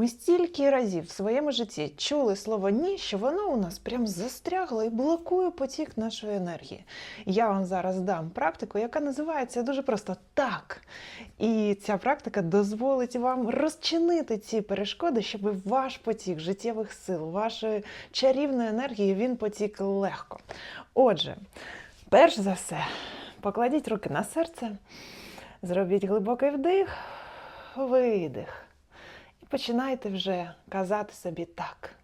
Ми стільки разів в своєму житті чули слово ні, що воно у нас прям застрягло і блокує потік нашої енергії. Я вам зараз дам практику, яка називається дуже просто так. І ця практика дозволить вам розчинити ці перешкоди, щоб ваш потік життєвих сил, вашої чарівної енергії він потік легко. Отже, перш за все, покладіть руки на серце, зробіть глибокий вдих, видих. Починайте вже казати собі так.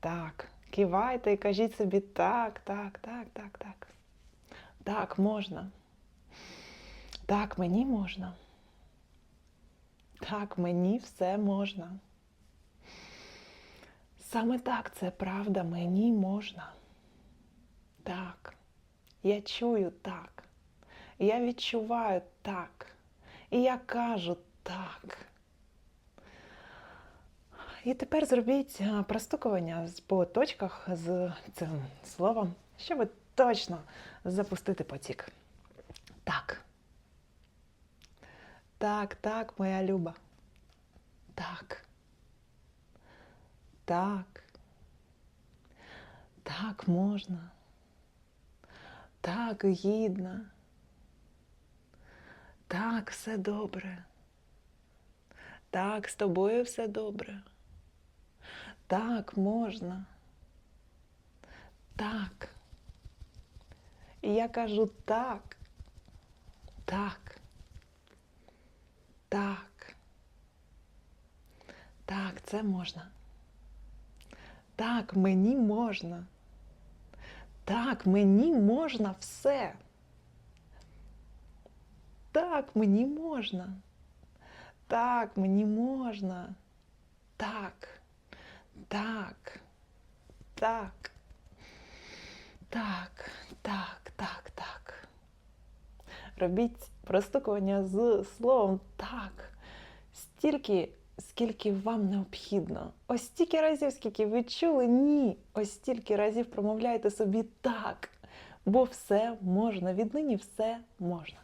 Так. Кивайте і кажіть собі так, так, так, так, так. Так, можна. Так, мені можна. Так, мені все можна. Саме так це правда, мені можна. Так. Я чую так. Я відчуваю так. І я кажу так. І тепер зробіть е, простукування по точках з цим словом, щоб точно запустити потік. Так. Так, так, моя люба. Так. Так. Так можна. Так, гідна. Так, все добре. Так, з тобою все добре. Так, можна. Так. І я кажу так. Так. Так. Так, це можна. Так, мені можна. Так, мені можна все. Так, мені можна. Так, мені можна. Так. Так. Так. Так, так, так, так. Робіть простукування з словом так. Стільки, скільки вам необхідно. Ось стільки разів, скільки ви чули ні. Ось стільки разів промовляйте собі так. Бо все можна. Віднині все можна.